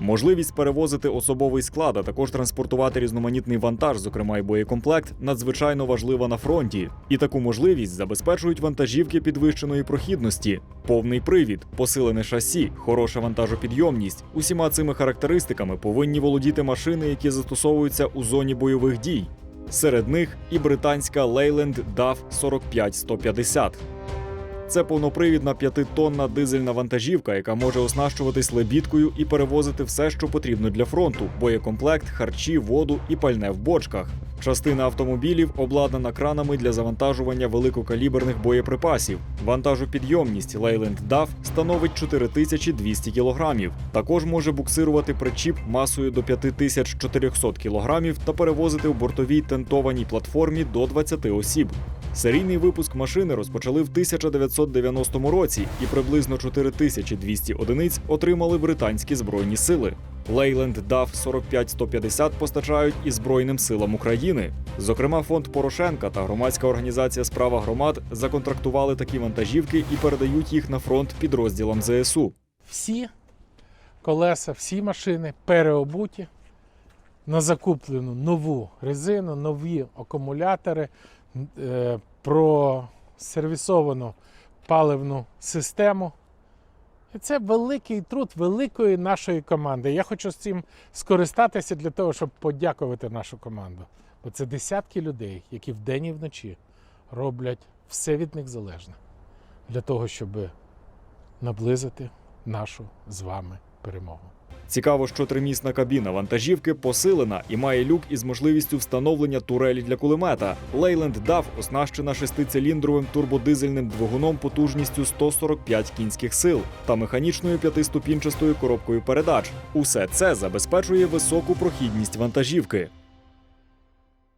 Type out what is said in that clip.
Можливість перевозити особовий склад, а також транспортувати різноманітний вантаж, зокрема й боєкомплект, надзвичайно важлива на фронті. І таку можливість забезпечують вантажівки підвищеної прохідності, повний привід, посилене шасі, хороша вантажопідйомність. Усіма цими характеристиками повинні володіти машини, які застосовуються у зоні бойових дій. Серед них і британська Leyland DAF 45150. Це повнопривідна п'ятитонна дизельна вантажівка, яка може оснащуватись лебідкою і перевозити все, що потрібно для фронту: боєкомплект, харчі, воду і пальне в бочках. Частина автомобілів обладнана кранами для завантажування великокаліберних боєприпасів. Вантажопідйомність Leyland DAF становить 4200 кг. Також може буксирувати причіп масою до 5400 кг та перевозити в бортовій тентованій платформі до 20 осіб. Серійний випуск машини розпочали в 1990 році, і приблизно 4200 одиниць отримали британські збройні сили. Leyland DAF 45150 постачають і Збройним силам України. Зокрема, фонд Порошенка та громадська організація Справа громад законтрактували такі вантажівки і передають їх на фронт підрозділам ЗСУ. Всі колеса, всі машини переобуті на закуплену нову резину, нові акумулятори, е, просервісовану паливну систему. Це великий труд великої нашої команди. Я хочу з цим скористатися для того, щоб подякувати нашу команду. Бо це десятки людей, які вдень і вночі роблять все від них залежне для того, щоб наблизити нашу з вами перемогу. Цікаво, що тримісна кабіна вантажівки посилена і має люк із можливістю встановлення турелі для кулемета. Лейленд DAF оснащена шестициліндровим турбодизельним двигуном потужністю 145 кінських сил та механічною п'ятиступінчастою коробкою передач. Усе це забезпечує високу прохідність вантажівки.